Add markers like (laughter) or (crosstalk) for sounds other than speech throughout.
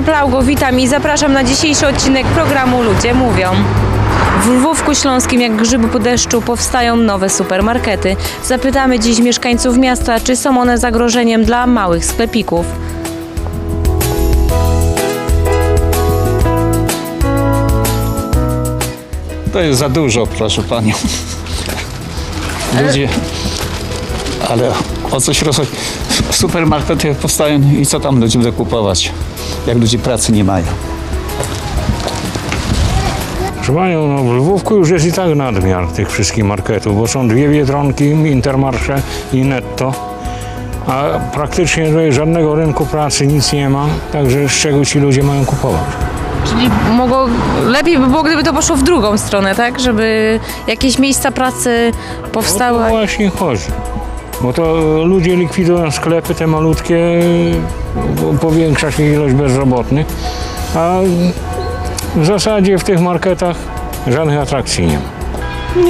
Karolina Plaugo, witam i zapraszam na dzisiejszy odcinek programu Ludzie Mówią. W Lwówku Śląskim jak grzyby po deszczu powstają nowe supermarkety. Zapytamy dziś mieszkańców miasta, czy są one zagrożeniem dla małych sklepików. To jest za dużo, proszę panią. Ludzie. Ale o coś rozchodzi. Supermarkety powstają i co tam ludziom zakupować, jak ludzie pracy nie mają. Panią, no w Lwówku już jest i tak nadmiar tych wszystkich marketów, bo są dwie Biedronki, Intermarché i Netto, a praktycznie tutaj żadnego rynku pracy nic nie ma, także z czego ci ludzie mają kupować? Czyli mogło, lepiej by było, gdyby to poszło w drugą stronę, tak? Żeby jakieś miejsca pracy O to powstały. właśnie chodzi. Bo to ludzie likwidują sklepy te malutkie, powiększa się ilość bezrobotnych, a w zasadzie w tych marketach żadnych atrakcji nie ma.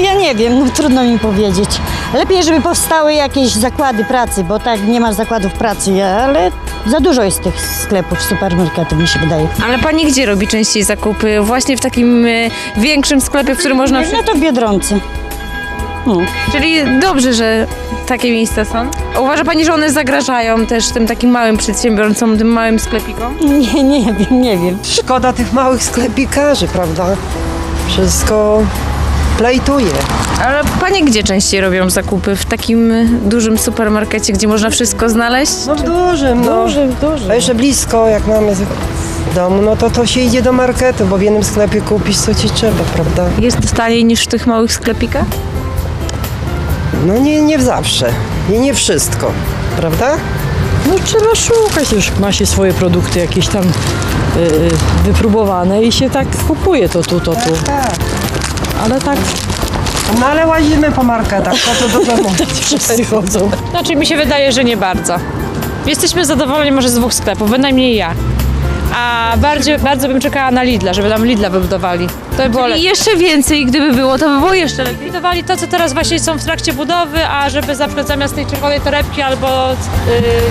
Ja nie wiem, no trudno mi powiedzieć. Lepiej, żeby powstały jakieś zakłady pracy, bo tak nie ma zakładów pracy, ale za dużo jest tych sklepów, supermarketów, mi się wydaje. Ale pani gdzie robi częściej zakupy? Właśnie w takim e, większym sklepie, w którym można... No to w Biedronce. No. Czyli dobrze, że takie miejsca są. Uważa pani, że one zagrażają też tym takim małym przedsiębiorcom, tym małym sklepikom? Nie, nie wiem, nie wiem. Szkoda tych małych sklepikarzy, prawda? Wszystko plejtuje. Ale panie gdzie częściej robią zakupy? W takim dużym supermarkecie, gdzie można wszystko znaleźć? No w dużym, no. Dużym, dużym. A jeszcze blisko, jak mamy w domu, no to to się idzie do marketu, bo w jednym sklepie kupisz co ci trzeba, prawda? Jest taniej niż w tych małych sklepikach? No nie, nie zawsze. I nie wszystko, prawda? No trzeba szukać, już ma się swoje produkty jakieś tam y, y, wypróbowane i się tak kupuje to tu, to tu. Tak. Ale tak No ale łazimy po marketach, po to do domu. (laughs) wszyscy chodzą. Znaczy mi się wydaje, że nie bardzo. Jesteśmy zadowoleni może z dwóch sklepów, bynajmniej ja. A bardziej, bardzo bym czekała na Lidla, żeby nam Lidla wybudowali. To by było I lepiej. jeszcze więcej, gdyby było, to by było jeszcze lepiej. Wybudowali to, co teraz właśnie są w trakcie budowy, a żeby na przykład zamiast tej czerwonej torebki albo, y,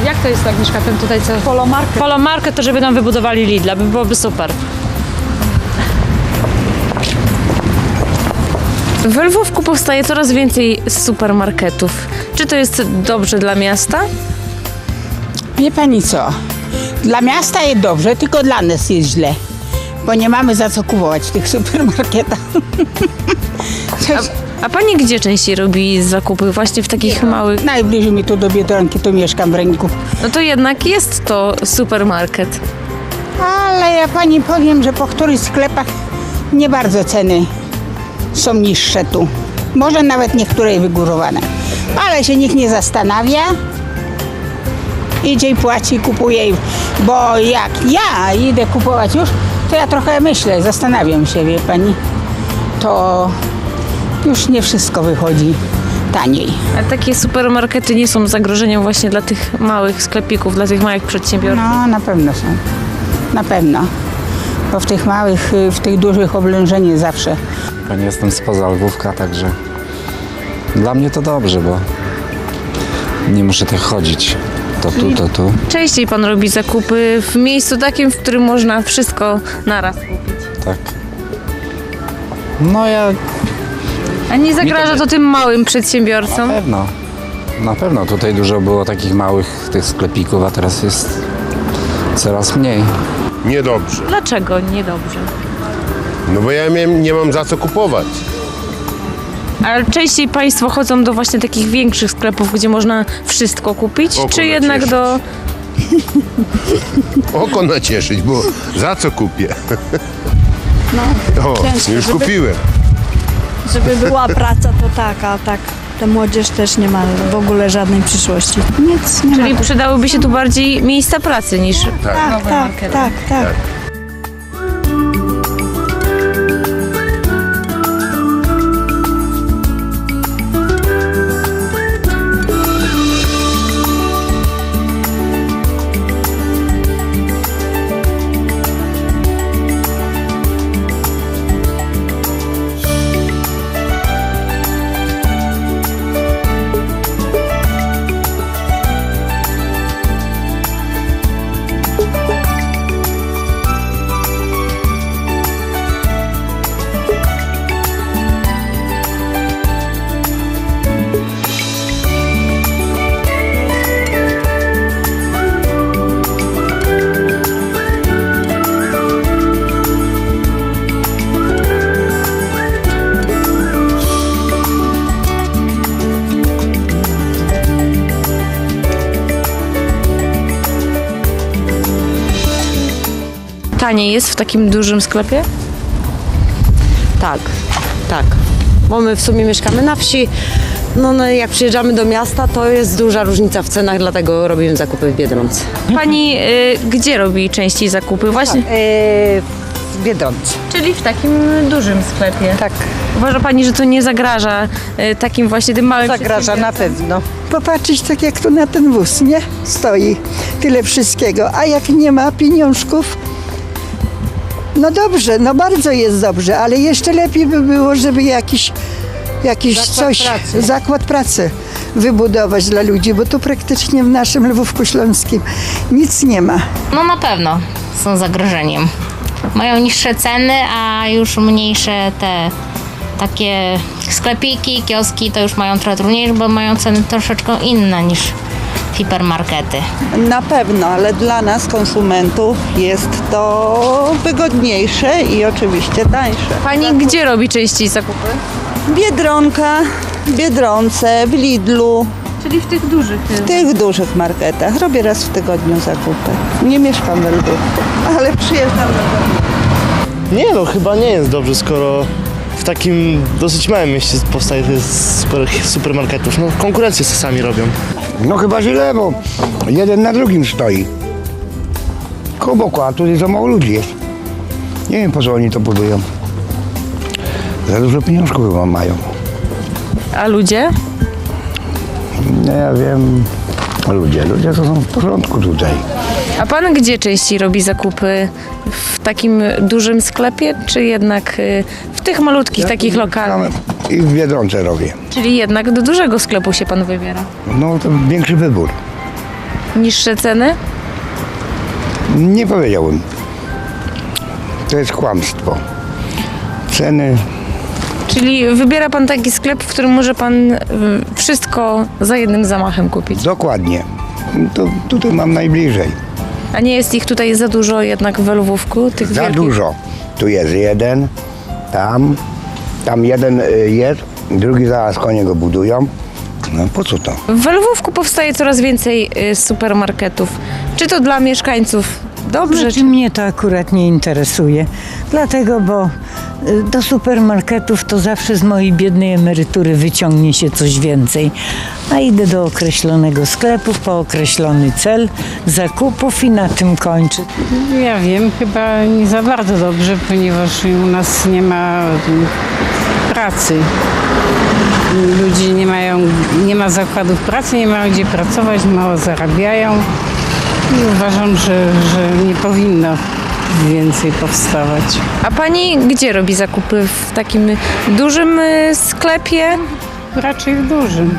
jak to jest Agnieszka, ten tutaj co? Polomarket. Polomarket, to żeby nam wybudowali Lidla, by byłoby super. W Lwówku powstaje coraz więcej supermarketów. Czy to jest dobrze dla miasta? Wie pani co? Dla miasta jest dobrze, tylko dla nas jest źle. Bo nie mamy za co kupować w tych supermarketach. (laughs) Coś, A pani gdzie częściej robi zakupy? Właśnie w takich małych... najbliżej mi tu do Biedronki, tu mieszkam w ręku. No to jednak jest to supermarket. Ale ja pani powiem, że po których sklepach nie bardzo ceny są niższe tu. Może nawet niektóre wygórowane. Ale się nikt nie zastanawia. Idzie i płaci, kupuje. już. Bo jak ja idę kupować już, to ja trochę myślę, zastanawiam się, wie pani. To już nie wszystko wychodzi taniej. A takie supermarkety nie są zagrożeniem właśnie dla tych małych sklepików, dla tych małych przedsiębiorców. No, na pewno są. Na pewno. Bo w tych małych, y, w tych dużych oblężenie zawsze. Ja nie jestem spoza Lwówka, także dla mnie to dobrze, bo nie muszę tak chodzić. To tu, to tu. Częściej pan robi zakupy w miejscu takim, w którym można wszystko naraz kupić. Tak. No ja A nie zagraża to tym małym przedsiębiorcom? na pewno. Na pewno tutaj dużo było takich małych tych sklepików, a teraz jest coraz mniej. Niedobrze. Dlaczego niedobrze? No bo ja nie mam za co kupować. Ale częściej państwo chodzą do właśnie takich większych sklepów, gdzie można wszystko kupić, Oko czy jednak nacieszyć. do... (laughs) Oko nacieszyć, bo za co kupię? (laughs) o, już kupiłem. Żeby (laughs) była praca, to tak, a tak ta młodzież też nie ma w ogóle żadnej przyszłości. Nic nie Czyli ma. przydałyby się tu bardziej miejsca pracy niż Tak, nowe tak, markety. tak, tak. Taniej jest w takim dużym sklepie? Tak, tak. Bo my w sumie mieszkamy na wsi. No, no jak przyjeżdżamy do miasta, to jest duża różnica w cenach, dlatego robimy zakupy w Biedronce. Pani y, gdzie robi częściej zakupy? Właśnie. w Biedronce. Czyli w takim dużym sklepie. Tak. Uważa Pani, że to nie zagraża y, takim właśnie tym małym Zagraża na pewno. Popatrzeć tak jak tu na ten wóz, nie? Stoi tyle wszystkiego, a jak nie ma pieniążków, no dobrze, no bardzo jest dobrze, ale jeszcze lepiej by było, żeby jakiś, jakiś Zakład coś, pracy. zakład pracy wybudować dla ludzi, bo tu praktycznie w naszym Lwówku Śląskim nic nie ma. No na pewno są zagrożeniem. Mają niższe ceny, a już mniejsze te takie sklepiki, kioski to już mają trochę trudniejsze, bo mają ceny troszeczkę inne niż hipermarkety. Na pewno, ale dla nas, konsumentów, jest to wygodniejsze i oczywiście tańsze. Pani gdzie robi częściej zakupy? Biedronka, w Biedronce, w Lidlu, Czyli w tych dużych. w tych dużych marketach. Robię raz w tygodniu zakupy. Nie mieszkam w Lwówku, ale przyjeżdżam do Nie no, chyba nie jest dobrze, skoro w takim dosyć małym mieście powstaje tych super, supermarketów. No konkurencję sobie sami robią. No chyba źle, bo jeden na drugim stoi. Koło boku, a tutaj za mało ludzi jest. Nie wiem po co oni to budują. Za dużo pieniążków chyba mają. A ludzie? No ja wiem, ludzie, ludzie to są w porządku tutaj. A Pan gdzie częściej robi zakupy? W takim dużym sklepie, czy jednak y, w tych malutkich takich lokalach? I w Biedronce robię. Czyli jednak do dużego sklepu się Pan wybiera? No to większy wybór. Niższe ceny? Nie powiedziałbym. To jest kłamstwo. Ceny Czyli wybiera Pan taki sklep, w którym może Pan y, wszystko za jednym zamachem kupić? dokładnie. To tutaj mam najbliżej. A nie jest ich tutaj za dużo jednak w Lwówku? Tych Za wielkich? dużo. Tu jest jeden, tam, tam jeden y, jest, drugi zaraz konie go budują. No po co to? W Lwówku powstaje coraz więcej y, supermarketów. Czy to dla mieszkańców dobrze? Znaczy mnie to akurat nie interesuje, dlatego, bo y, do supermarketów to zawsze z mojej biednej emerytury wyciągnie się coś więcej, a idę do określonego sklepu po określony cel zakupów i na tym kończę. Ja wiem, chyba nie za bardzo dobrze, ponieważ u nas nie ma mm, pracy. Ludzie nie mają, nie ma zakładów pracy, nie mają gdzie pracować, mało zarabiają. I uważam, że, że nie powinno więcej powstawać. A Pani gdzie robi zakupy? W takim dużym y, sklepie? Raczej w dużym.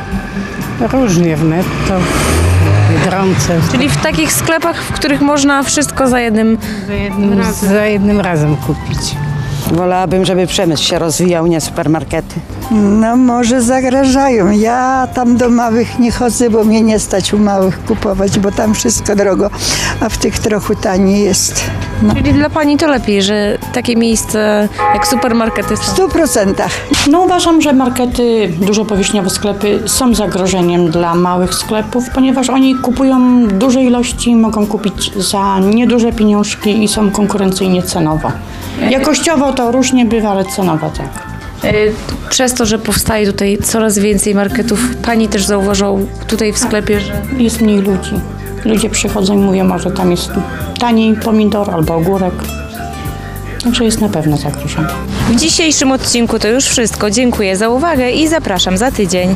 Różnie w netto, w Biedronce. Czyli w takich sklepach, w których można wszystko za jednym, za jednym, za jednym razem kupić. Wolałabym, żeby przemysł się rozwijał, nie supermarkety. No może zagrażają. Ja tam do małych nie chodzę, bo mnie nie stać u małych kupować, bo tam wszystko drogo, a w tych trochę taniej jest. No. Czyli dla Pani to lepiej, że takie miejsca jak supermarkety są? W stu procentach. No uważam, że markety, duże powierzchniowe sklepy są zagrożeniem dla małych sklepów, ponieważ oni kupują duże ilości, mogą kupić za nieduże pieniążki i są konkurencyjnie cenowo. Jakościowo to różnie bywa, ale cenowo tak. Y, Przez to, że powstaje tutaj coraz więcej marketów, Pani też zauważył tutaj w sklepie, że Jest mniej ludzi. Ludzie przychodzą i mówią, może tam jest taniej pomidor albo ogórek. Także jest na pewno zagrożenie. w dzisiejszym odcinku to już wszystko. Dziękuję za uwagę i zapraszam za tydzień.